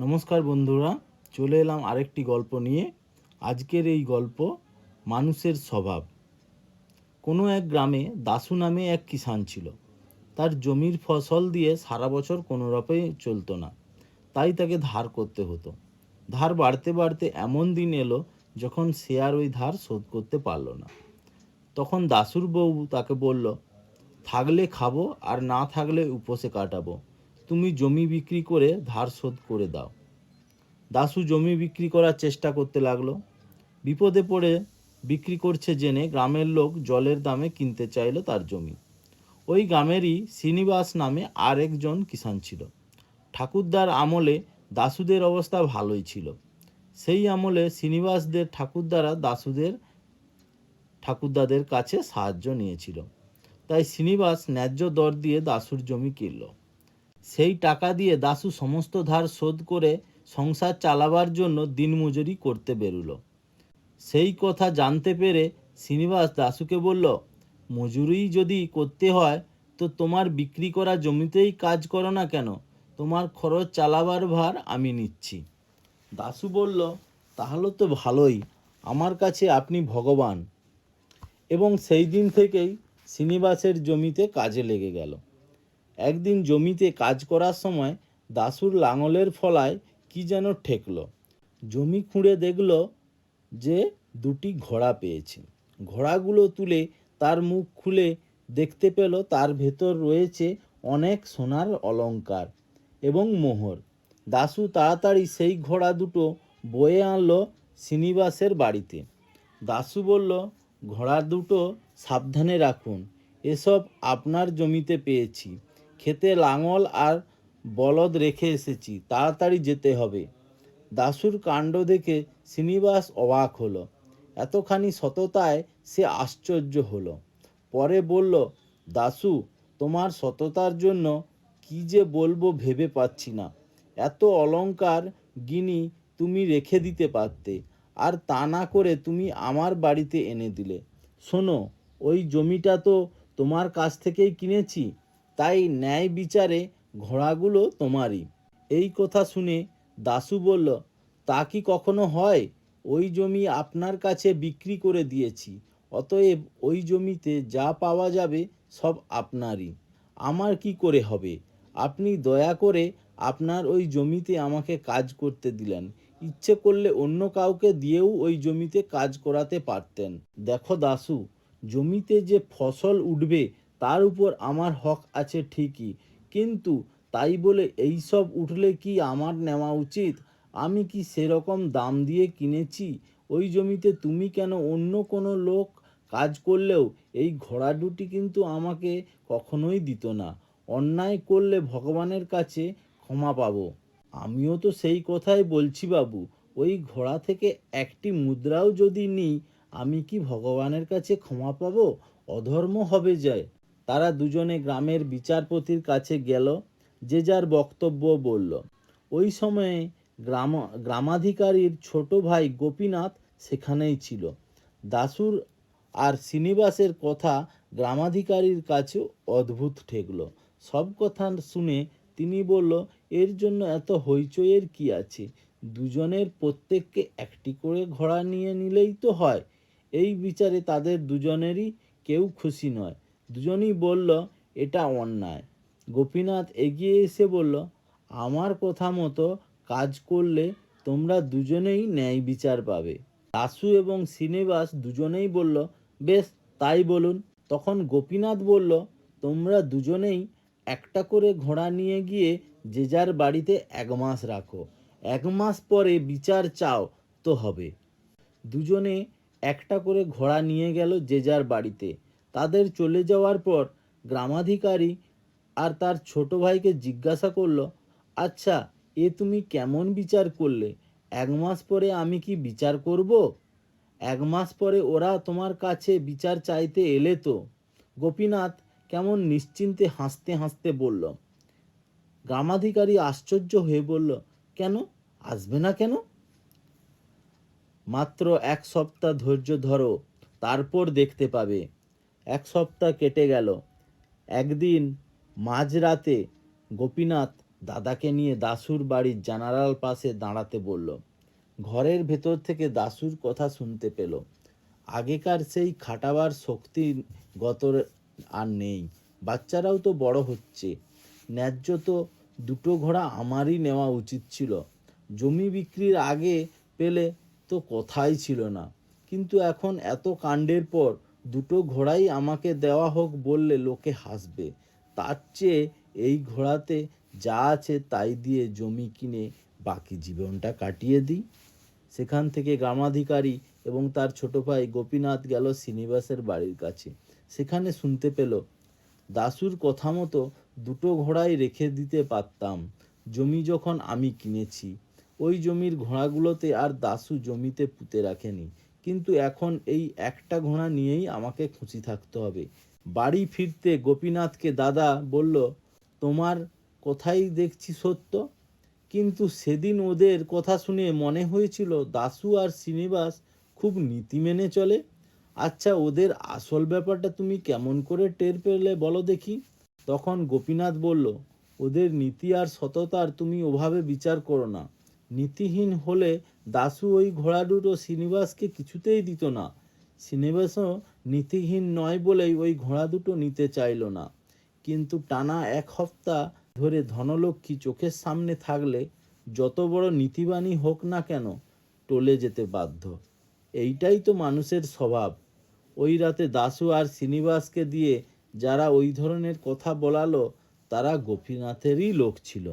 নমস্কার বন্ধুরা, চলে এলাম আরেকটি গল্প নিয়ে। আজকের এই গল্প মানুষের স্বভাব। কোনো এক গ্রামে দাসু নামে এক কিষান ছিল। তার জমির ফসল দিয়ে সারা বছর কোনো রকমে চলতো না। তাই তাকে ধার করতে হতো। ধার বাড়তে বাড়তে এমন দিন এলো যখন সে আর ওই ধার শোধ করতে পারল না। তখন দাসুর বউ তাকে বলল, থাকলে খাব আর না থাকলে উপসে কাটাবো। তুমি জমি বিক্রি করে ধার শোধ করে দাও। দাসু জমি বিক্রি করার চেষ্টা করতে লাগল। বিপদে পড়ে বিক্রি করছে জেনে গ্রামের লোক জলের দামে কিনতে চাইলো তার জমি। ওই গ্রামেরই শ্রীনিবাস নামে আর একজন কিষাণ ছিল। ঠাকুরদার আমলে দাসুদের অবস্থা ভালোই ছিল। সেই আমলে শ্রীনিবাসদের ঠাকুরদারা দাসুদের, ঠাকুরদাদের কাছে সাহায্য নিয়েছিল। তাই শ্রীনিবাস ন্যায্য দর দিয়ে দাসুর জমি কিনল। সেই টাকা দিয়ে দাসু সমস্ত ধার শোধ করে সংসার চালাবার জন্য দিনমজুরি করতে বেরুলো। সেই কথা জানতে পেরে শ্রীনিবাস দাসুকে বলল, মজুরি যদি করতে হয়, তো তোমার বিক্রি করা জমিতেই কাজ করো না কেন? তোমার খরচ চালাবার ভার আমি নিচ্ছি। দাসু বলল, তাহলে তো ভালোই, আমার কাছে আপনি ভগবান। এবং সেই দিন থেকেই শ্রীনিবাসের জমিতে কাজে লেগে গেল। একদিন জমিতে কাজ করার সময় দাসুর লাঙলের ফলায় কি যেন ঠেকল। জমি খুঁড়ে দেখল যে দুটি ঘোড়া পেয়েছে। ঘোড়াগুলো তুলে তার মুখ খুলে দেখতে পেল তার ভেতর রয়েছে অনেক সোনার অলংকার এবং মোহর। দাসু তাড়াতাড়ি সেই ঘোড়া দুটো বয়ে আনলো শ্রীনিবাসের বাড়িতে। দাসু বলল, ঘোড়া দুটো সাবধানে রাখুন, এসব আপনার জমিতে পেয়েছি। খেতে লাঙল আর বলদ রেখে এসেছি, তাড়াতাড়ি যেতে হবে। দাসুর কাণ্ড দেখে শ্রীনিবাস অবাক হলো। এতখানি সততায় সে আশ্চর্য হলো। পরে বলল দাসু তোমার সততার জন্য কি যে বলব ভেবে পাচ্ছি না। এত অলঙ্কার গিনি তুমি রেখে দিতে পারতে, আর তা না করে তুমি আমার বাড়িতে এনে দিলে। শোনো, ওই জমিটা তো তোমার কাছ থেকেই কিনেছি তাই ন্যায় বিচারে ঘোড়াগুলো তোমারই। এই কথা শুনে দাসু বলল, তা কি কখনো হয়? ওই জমি আপনার কাছে বিক্রি করে দিয়েছি। অতএব ওই জমিতে যা পাওয়া যাবে সব আপনারই। আমার কি করে হবে? আপনি দয়া করে আপনার ওই জমিতে আমাকে কাজ করতে দিলেন। ইচ্ছে করলে অন্য কাউকে দিয়েও ওই জমিতে কাজ করাতে পারতেন। দেখো দাসু জমিতে যে ফসল উঠবে তার উপর আমার হক আছে ঠিকই। কিন্তু তাই বলে এই সব উঠলে কি আমার নেওয়া উচিত? আমি কি সেরকম দাম দিয়ে কিনেছি? ওই জমিতে তুমি কেন অন্য কোনো লোক কাজ করলেও এই ঘোড়া দুটি কিন্তু আমাকে কখনোই দিত না। অন্যায় করলে ভগবানের কাছে ক্ষমা পাবো। আমিও তো সেই কথাই বলছি বাবু, ওই ঘোড়া থেকে একটি মুদ্রাও যদি নিই, আমি কি ভগবানের কাছে ক্ষমা পাবো? অধর্ম হবে যায়। তারা দুজনে গ্রামের বিচারপতির কাছে গেল, যে যার বক্তব্য বলল। ওই সময়ে গ্রাম, গ্রামাধিকারীর ছোট ভাই গোপীনাথ সেখানেই ছিল। দাসুর আর শ্রীনিবাসের কথা গ্রামাধিকারীর কাছে অদ্ভুত ঠেকল। সব কথা শুনে তিনি বলল, এর জন্য এত হইচইয়ের কি আছে? দুজনের প্রত্যেককে একটি করে ঘোড়া নিয়ে নিলেই তো হয়। এই বিচারে তাদের দুজনেরই কেউ খুশি নয়। দুজনই বলল, এটা অন্যায়। গোপীনাথ এগিয়ে এসে বলল, আমার কথা মতো কাজ করলে তোমরা দুজনেই ন্যায় বিচার পাবে। দাসু এবং শ্রীনিবাস দুজনেই বলল, বেশ, তাই বলুন। তখন গোপীনাথ বলল, তোমরা দুজনেই একটা করে ঘোড়া নিয়ে গিয়ে যে যার বাড়িতে এক মাস রাখো। এক মাস পরে বিচার চাও তো হবে। দুজনে একটা করে ঘোড়া নিয়ে গেল যে যার বাড়িতে। তাদের চলে যাওয়ার পর গ্রামাধিকারী আর তার ছোট ভাইকে জিজ্ঞাসা করল আচ্ছা এ তুমি কেমন বিচার করলে? এক মাস পরে আমি কি বিচার করব? এক মাস পরে ওরা তোমার কাছে বিচার চাইতে এলে তো? গোপীনাথ, কেমন নিশ্চিন্তে হাসতে হাসতে বলল। গ্রামাধিকারী আশ্চর্য হয়ে বলল, কেন? আসবে না কেন? মাত্র এক সপ্তাহ ধৈর্য ধরো, তারপর দেখতে পাবে। এক সপ্তাহ কেটে গেল। একদিন মাঝরাতে গোপীনাথ দাদাকে নিয়ে দাসুর বাড়ির জানালার পাশে দাঁড়াতে বলল, ঘরের ভেতর থেকে দাসুর কথা শুনতে পেল। আগেকার সেই খাটাবার শক্তি গত আর নেই। বাচ্চারাও তো বড় হচ্ছে। ন্যায্য তো দুটো ঘোড়া আমারই নেওয়া উচিত ছিল। জমি বিক্রির আগে পেলে তো কথাই ছিল না। কিন্তু এখন এত কাণ্ডের পর দুটো ঘোড়াই আমাকে দেওয়া হোক বললে লোকে হাসবে। তার চেয়ে এই ঘোড়াতে যা আছে তাই দিয়ে জমি কিনে বাকি জীবনটা কাটিয়ে দিই। সেখান থেকে গ্রামাধিকারী এবং তার ছোট ভাই গোপীনাথ গেল শ্রীনিবাসের বাড়ির কাছে। সেখানে শুনতে পেল, দাসুর কথা মতো দুটো ঘোড়াই রেখে দিতে পারতাম। জমি যখন আমি কিনেছি, ওই জমির ঘোড়াগুলোতে আর দাসু জমিতে পুঁতে রাখেনি। কিন্তু এখন এই একটা ঘোড়া নিয়েই আমাকে খুশি থাকতে হবে। বাড়ি ফিরতে গোপীনাথকে দাদা বলল, তোমার কথাই দেখছি সত্য। কিন্তু সেদিন ওদের কথা শুনে মনে হয়েছিল দাসু আর শ্রীনিবাস খুব নীতি মেনে চলে। আচ্ছা ওদের আসল ব্যাপারটা তুমি কেমন করে টের পেলে বলো দেখি? তখন গোপীনাথ বলল, ওদের নীতি আর সততার তুমি ওভাবে বিচার করো না। নীতিহীন হলে দাসু ওই ঘোড়া দুটো শ্রীনিবাসকে কিছুতেই দিত না। শ্রীনিবাসও নীতিহীন নয় বলেই ওই ঘোড়া দুটো নিতে চাইলো না। কিন্তু টানা এক সপ্তাহ ধরে ধনলক্ষ্মী চোখের সামনে থাকলে যত বড় নীতিবাণী হোক না কেন টলে যেতে বাধ্য। এইটাই তো মানুষের স্বভাব। ওই রাতে দাসু আর শ্রীনিবাসকে দিয়ে যারা ওই ধরনের কথা বলালো, তারা গোপীনাথেরই লোক ছিল।